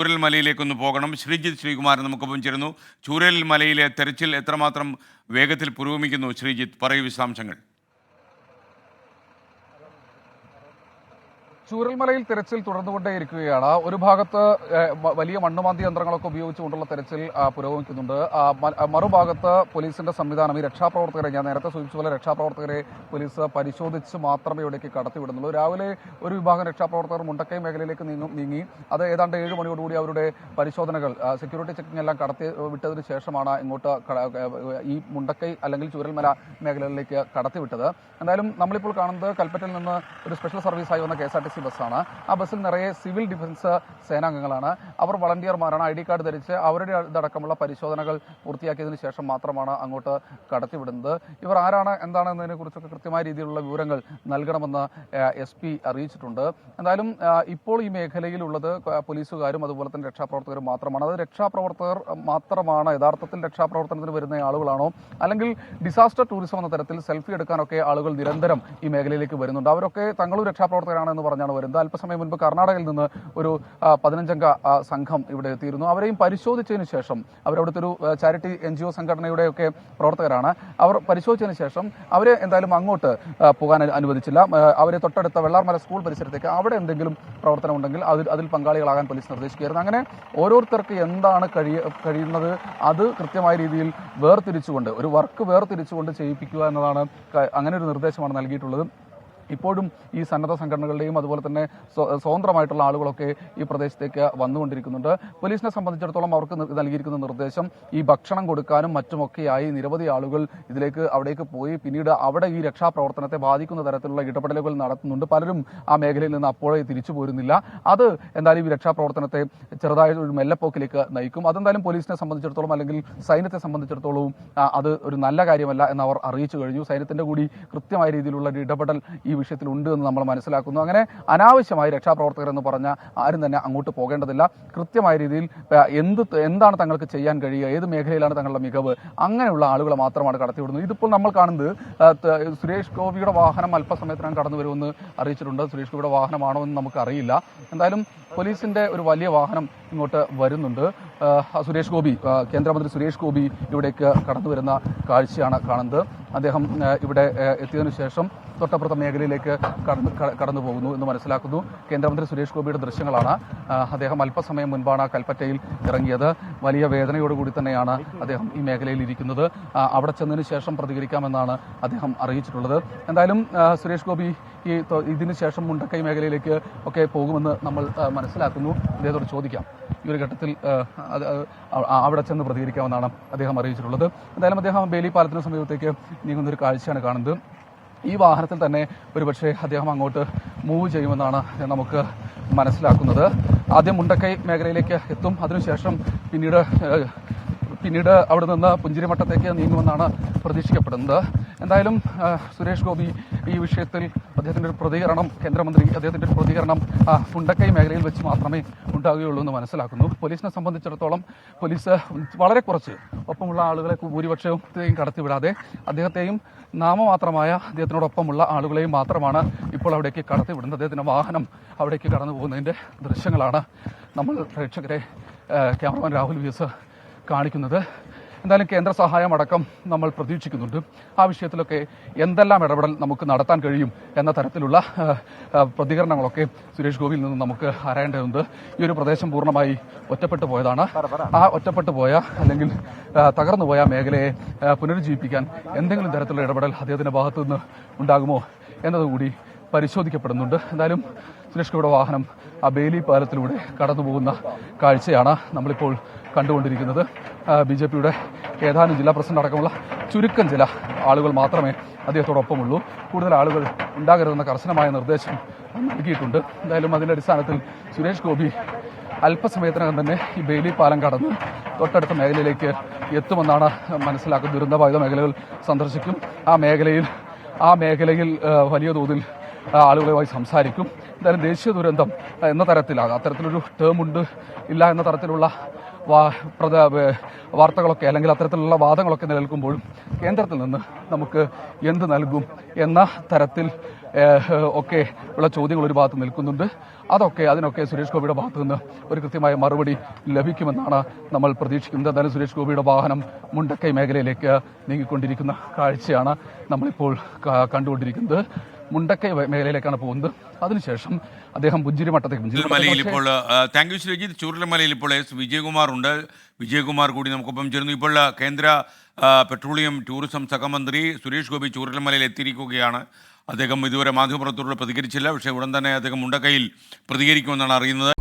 ചൂരൽ മലയിലേക്കൊന്ന് പോകണം. ശ്രീജിത്ത് ശ്രീകുമാരൻ നമുക്കൊപ്പം ചേരുന്നു. ചൂരൽ മലയിലെ തെരച്ചിൽ എത്രമാത്രം വേഗത്തിൽ പുരോഗമിക്കുന്നു? ശ്രീജിത്ത് പറയൂ വിശദാംശങ്ങൾ. ചൂരൽമലയിൽ തെരച്ചിൽ തുടർന്നുകൊണ്ടേയിരിക്കുകയാണ്. ഒരു ഭാഗത്ത് വലിയ മണ്ണുമാന്തി യന്ത്രങ്ങളൊക്കെ ഉപയോഗിച്ചുകൊണ്ടുള്ള തെരച്ചിൽ പുരോഗമിക്കുന്നുണ്ട്. മറുഭാഗത്ത് പോലീസിന്റെ സംവിധാനം ഈ രക്ഷാപ്രവർത്തകരെ ഞാൻ നേരത്തെ സൂചിപ്പിച്ച പോലെ രക്ഷാപ്രവർത്തകരെ പോലീസ് പരിശോധിച്ച് മാത്രമേ ഇവിടേക്ക് കടത്തിവിടുന്നുള്ളൂ. രാവിലെ ഒരു വിഭാഗം രക്ഷാപ്രവർത്തകർ മുണ്ടക്കൈ മേഖലയിലേക്ക് നീങ്ങി അത് ഏതാണ്ട് ഏഴ് മണിയോടുകൂടി അവരുടെ പരിശോധനകൾ സെക്യൂരിറ്റി ചെക്കിംഗ് എല്ലാം കടത്തി വിട്ടതിന് ശേഷമാണ് ഇങ്ങോട്ട് ഈ മുണ്ടക്കൈ അല്ലെങ്കിൽ ചൂരൽമല മേഖലകളിലേക്ക് കടത്തിവിട്ടത്. എന്തായാലും നമ്മളിപ്പോൾ കാണുന്നത് കൽപ്പറ്റയിൽ നിന്ന് ഒരു സ്പെഷ്യൽ സർവീസായി വന്ന K S R T C ബസ്സാണ്. ആ ബസ്സിൽ നിറയെ സിവിൽ ഡിഫൻസ് സേനാംഗങ്ങളാണ്. അവർ വളണ്ടിയർമാരാണ്. ഐ ഡി കാർഡ് ധരിച്ച് അവരുടെ ഇതടക്കമുള്ള പരിശോധനകൾ പൂർത്തിയാക്കിയതിനു ശേഷം മാത്രമാണ് അങ്ങോട്ട് കടത്തിവിടുന്നത്. ഇവർ ആരാണ് എന്താണെന്നതിനെ കുറിച്ചൊക്കെ കൃത്യമായ രീതിയിലുള്ള വിവരങ്ങൾ നൽകണമെന്ന് എസ് പി അറിയിച്ചിട്ടുണ്ട്. എന്തായാലും ഇപ്പോൾ ഈ മേഖലയിലുള്ളത് പോലീസുകാരും അതുപോലെ തന്നെ രക്ഷാപ്രവർത്തകരും മാത്രമാണ്. അത് രക്ഷാപ്രവർത്തകർ മാത്രമാണ്. യഥാർത്ഥത്തിൽ രക്ഷാപ്രവർത്തനത്തിന് വരുന്ന ആളുകളാണോ? അല്ലെങ്കിൽ ഡിസാസ്റ്റർ ടൂറിസം എന്ന തരത്തിൽ സെൽഫി എടുക്കാനൊക്കെ ആളുകൾ നിരന്തരം ഈ മേഖലയിലേക്ക് വരുന്നുണ്ട്. അവരൊക്കെ തങ്ങളും രക്ഷാപ്രവർത്തകരാണെന്ന് പറഞ്ഞാണ് വരുന്നത്. അല്പസമയം മുൻപ് കർണാടകയിൽ നിന്ന് ഒരു പതിനഞ്ചംഗ സംഘം ഇവിടെ എത്തിയിരുന്നു. അവരെയും പരിശോധിച്ചതിന് ശേഷം അവരവിടുത്തെ ഒരു ചാരിറ്റി എൻ ജി ഒ സംഘടനയുടെയൊക്കെ പ്രവർത്തകരാണ്. അവർ പരിശോധിച്ചതിന് ശേഷം അവരെ എന്തായാലും അങ്ങോട്ട് പോകാൻ അനുവദിച്ചില്ല. അവരെ തൊട്ടടുത്ത വെള്ളാർമല സ്കൂൾ പരിസരത്തേക്ക് അവിടെ എന്തെങ്കിലും പ്രവർത്തനം ഉണ്ടെങ്കിൽ അതിൽ അതിൽ പങ്കാളികളാകാൻ പോലീസ് നിർദ്ദേശിക്കുകയായിരുന്നു. അങ്ങനെ ഓരോരുത്തർക്ക് എന്താണ് കഴിയ കഴിയുന്നത് അത് കൃത്യമായ രീതിയിൽ വേർതിരിച്ചുകൊണ്ട് ഒരു വർക്ക് വേർതിരിച്ചുകൊണ്ട് ചെയ്യിപ്പിക്കുക എന്നതാണ് അങ്ങനെ ഒരു നിർദ്ദേശമാണ് നൽകിയിട്ടുള്ളത്. ഇപ്പോഴും ഈ സന്നദ്ധ സംഘടനകളുടെയും അതുപോലെ തന്നെ സ്വ- സ്വതന്ത്രമായിട്ടുള്ള ആളുകളൊക്കെ ഈ പ്രദേശത്തേക്ക് വന്നുകൊണ്ടിരിക്കുന്നുണ്ട്. പോലീസിനെ സംബന്ധിച്ചിടത്തോളം അവർക്ക് നൽകിയിരിക്കുന്ന നിർദ്ദേശം ഈ ഭക്ഷണം കൊടുക്കാനും മറ്റുമൊക്കെയായി നിരവധി ആളുകൾ ഇതിലേക്ക് അവിടേക്ക് പോയി. പിന്നീട് അവിടെ ഈ രക്ഷാപ്രവർത്തനത്തെ ബാധിക്കുന്ന തരത്തിലുള്ള ഇടപെടലുകൾ നടത്തുന്നുണ്ട്. പലരും ആ മേഖലയിൽ നിന്ന് അപ്പോഴേ തിരിച്ചു പോരുന്നില്ല. അത് എന്തായാലും ഈ രക്ഷാപ്രവർത്തനത്തെ ചെറുതായ ഒരു മെല്ലപ്പോക്കിലേക്ക് നയിക്കും. അതെന്തായാലും പോലീസിനെ സംബന്ധിച്ചിടത്തോളം അല്ലെങ്കിൽ സൈന്യത്തെ സംബന്ധിച്ചിടത്തോളവും അത് ഒരു നല്ല കാര്യമല്ല എന്ന് അവർ അറിയിച്ചു കഴിഞ്ഞു. സൈന്യത്തിന്റെ കൂടി കൃത്യമായ രീതിയിലുള്ള ഒരു ഇടപെടൽ ഈ വിഷയത്തിൽ ഉണ്ട് എന്ന് നമ്മൾ മനസ്സിലാക്കുന്നു. അങ്ങനെ അനാവശ്യമായി രക്ഷാപ്രവർത്തകർ എന്ന് പറഞ്ഞ ആരും തന്നെ അങ്ങോട്ട് പോകേണ്ടതില്ല. കൃത്യമായ രീതിയിൽ എന്ത് എന്താണ് തങ്ങൾക്ക് ചെയ്യാൻ കഴിയുക ഏത് മേഖലയിലാണ് തങ്ങളുടെ മികവ് അങ്ങനെയുള്ള ആളുകളെ മാത്രമാണ് കടത്തിവിടുന്നത്. ഇതിപ്പോൾ നമ്മൾ കാണുന്നത് സുരേഷ് ഗോപിയുടെ വാഹനം അല്പസമയത്തിനകം കടന്നു വരുമെന്ന് അറിയിച്ചിട്ടുണ്ട്. സുരേഷ് ഗോപിയുടെ വാഹനമാണോ എന്ന് നമുക്ക് അറിയില്ല. എന്തായാലും പോലീസിന്റെ ഒരു വലിയ വാഹനം ഇങ്ങോട്ട് വരുന്നുണ്ട്. സുരേഷ് ഗോപി കേന്ദ്രമന്ത്രി സുരേഷ് ഗോപി ഇവിടേക്ക് കടന്നു വരുന്ന കാഴ്ചയാണ് കാണുന്നത്. അദ്ദേഹം ഇവിടെ എത്തിയതിനു ശേഷം തൊട്ടപ്പുറത്തെ മേഖലയിലേക്ക് കടന്നു കടന്നു പോകുന്നു എന്ന് മനസ്സിലാക്കുന്നു. കേന്ദ്രമന്ത്രി സുരേഷ് ഗോപിയുടെ ദൃശ്യങ്ങളാണ് അദ്ദേഹം അല്പസമയം മുൻപാണ് കൽപ്പറ്റയിൽ ഇറങ്ങിയത്. വലിയ വേദനയോടുകൂടി തന്നെയാണ് അദ്ദേഹം ഈ മേഖലയിൽ ഇരിക്കുന്നത്. അവിടെ ചെന്നതിന് ശേഷം പ്രതികരിക്കാമെന്നാണ് അദ്ദേഹം അറിയിച്ചിട്ടുള്ളത്. എന്തായാലും സുരേഷ് ഗോപി ഈ ഇതിനു ശേഷം മുണ്ടക്കൈ മേഖലയിലേക്ക് ഒക്കെ പോകുമെന്ന് നമ്മൾ മനസ്സിലാക്കുന്നു. അദ്ദേഹത്തോട് ചോദിക്കാം. ഈ ഒരു ഘട്ടത്തിൽ അവിടെ ചെന്ന് പ്രതികരിക്കാമെന്നാണ് അദ്ദേഹം അറിയിച്ചിട്ടുള്ളത്. എന്തായാലും അദ്ദേഹം ബേലി പാലത്തിന് സമീപത്തേക്ക് നീങ്ങുന്ന ഒരു കാഴ്ചയാണ് കാണുന്നത്. ഈ വാഹനത്തിൽ തന്നെ ഒരുപക്ഷെ അദ്ദേഹം അങ്ങോട്ട് മൂവ് ചെയ്യുമെന്നാണ് നമുക്ക് മനസ്സിലാക്കുന്നത്. ആദ്യം മുണ്ടക്കൈ മേഖലയിലേക്ക് എത്തും. അതിനുശേഷം പിന്നീട് പിന്നീട് അവിടെ നിന്ന് പുഞ്ചിരിമട്ടത്തേക്ക് നീങ്ങുമെന്നാണ് പ്രതീക്ഷിക്കപ്പെടുന്നത്. എന്തായാലും സുരേഷ് ഗോപി ഈ വിഷയത്തിൽ അദ്ദേഹത്തിന്റെ ഒരു പ്രതികരണം കേന്ദ്രമന്ത്രി അദ്ദേഹത്തിന്റെ ഒരു പ്രതികരണം ഫുണ്ടക്കൈ മേഖലയിൽ വെച്ച് മാത്രമേ ഉണ്ടാകുകയുള്ളൂ എന്ന് മനസ്സിലാക്കുന്നു. പോലീസിനെ സംബന്ധിച്ചിടത്തോളം പോലീസ് വളരെ കുറച്ച് ഒപ്പമുള്ള ആളുകളെ ഭൂരിപക്ഷത്തെയും കടത്തിവിടാതെ അദ്ദേഹത്തെയും നാമമാത്രമായ അദ്ദേഹത്തിനോടൊപ്പമുള്ള ആളുകളെയും മാത്രമാണ് ഇപ്പോൾ അവിടേക്ക് കടത്തിവിടുന്നത്. അദ്ദേഹത്തിന്റെ വാഹനം അവിടേക്ക് കടന്നു പോകുന്നതിന്റെ ദൃശ്യങ്ങളാണ് നമ്മൾ പ്രേക്ഷകരെ ക്യാമറമാൻ രാഹുൽ വി കാണിക്കുന്നത്. എന്തായാലും കേന്ദ്ര സഹായം അടക്കം നമ്മൾ പ്രതീക്ഷിക്കുന്നുണ്ട്. ആ വിഷയത്തിലൊക്കെ എന്തെല്ലാം ഇടപെടൽ നമുക്ക് നടത്താൻ കഴിയും എന്ന തരത്തിലുള്ള പ്രതികരണങ്ങളൊക്കെ സുരേഷ് ഗോപിയിൽ നിന്ന് നമുക്ക് അറിയേണ്ടതുണ്ട് ഈ ഒരു പ്രദേശം പൂർണമായി ഒറ്റപ്പെട്ടു പോയതാണ്. ആ ഒറ്റപ്പെട്ടു പോയ അല്ലെങ്കിൽ തകർന്നു പോയ മേഖലയെ പുനരുജ്ജീവിപ്പിക്കാൻ എന്തെങ്കിലും തരത്തിലുള്ള ഇടപെടൽ അദ്ദേഹത്തിന്റെ ഭാഗത്തു നിന്ന് ഉണ്ടാകുമോ എന്നതുകൂടി പരിശോധിക്കപ്പെടുന്നുണ്ട്. എന്തായാലും സുരേഷ് ഗോപിയുടെ വാഹനം ആ ബേലി പാലത്തിലൂടെ കടന്നുപോകുന്ന കാഴ്ചയാണ് നമ്മളിപ്പോൾ കണ്ടുകൊണ്ടിരിക്കുന്നത്. ബി ജെ പിയുടെ ഏതാനും ജില്ലാ പ്രസിഡന്റ് അടക്കമുള്ള ചുരുക്കം ചില ആളുകൾ മാത്രമേ അദ്ദേഹത്തോടൊപ്പമുള്ളൂ. കൂടുതൽ ആളുകൾ ഉണ്ടാകരുതെന്ന കർശനമായ നിർദ്ദേശം നൽകിയിട്ടുണ്ട്. എന്തായാലും അതിന്റെ അടിസ്ഥാനത്തിൽ സുരേഷ് ഗോപി അല്പസമയത്തിനകം തന്നെ ഈ ബെയിലി പാലം കടന്ന് തൊട്ടടുത്ത മേഖലയിലേക്ക് എത്തുമെന്നാണ് മനസ്സിലാക്കുന്നത് ദുരന്തബാധിത മേഖലകൾ സന്ദർശിക്കും. ആ മേഖലയിൽ ആ മേഖലയിൽ വലിയ തോതിൽ ആളുകളുമായി സംസാരിക്കും. എന്തായാലും ദേശീയ ദുരന്തം എന്ന തരത്തിലാണ്. അത്തരത്തിലൊരു ടേം ഉണ്ട്. ഇല്ല എന്ന തരത്തിലുള്ള വാർത്തകളൊക്കെ അല്ലെങ്കിൽ അത്തരത്തിലുള്ള വാദങ്ങളൊക്കെ നിലനിൽക്കുമ്പോഴും കേന്ദ്രത്തിൽ നിന്ന് നമുക്ക് എന്ത് നൽകും എന്ന തരത്തിൽ ഒക്കെ ഉള്ള ചോദ്യങ്ങൾ ഒരു ഭാഗത്ത് നിൽക്കുന്നുണ്ട്. അതൊക്കെ അതിനൊക്കെ സുരേഷ് ഗോപിയുടെ ഭാഗത്ത് നിന്ന് ഒരു കൃത്യമായ മറുപടി ലഭിക്കുമെന്നാണ് നമ്മൾ പ്രതീക്ഷിക്കുന്നത്. എന്തായാലും സുരേഷ് ഗോപിയുടെ വാഹനം മുണ്ടക്കൈ മേഖലയിലേക്ക് നീങ്ങിക്കൊണ്ടിരിക്കുന്ന കാഴ്ചയാണ് നമ്മളിപ്പോൾ കണ്ടുകൊണ്ടിരിക്കുന്നത്. മുണ്ടക്കൈ മേഖലയിലേക്കാണ് പോകുന്നത്. അതിനുശേഷം അദ്ദേഹം പുഞ്ചിരി മട്ടത്തേക്ക് ഇപ്പോൾ താങ്ക് യു ശ്രീജിത്ത്. ചൂരൽമലയിൽ ഇപ്പോൾ എസ്. വിജയകുമാർ ഉണ്ട് വിജയകുമാർ കൂടി നമുക്കൊപ്പം ചേരുന്നു. ഇപ്പോൾ കേന്ദ്ര പെട്രോളിയം ടൂറിസം സഹമന്ത്രി സുരേഷ് ഗോപി ചൂരൽമലയിൽ എത്തിയിരിക്കുകയാണ്. അദ്ദേഹം ഇതുവരെ മാധ്യമപ്രവർത്തകരോട് പ്രതികരിച്ചില്ല. പക്ഷേ ഉടൻ തന്നെ അദ്ദേഹം മുണ്ടക്കൈയിൽ പ്രതികരിക്കുമെന്നാണ് അറിയുന്നത്.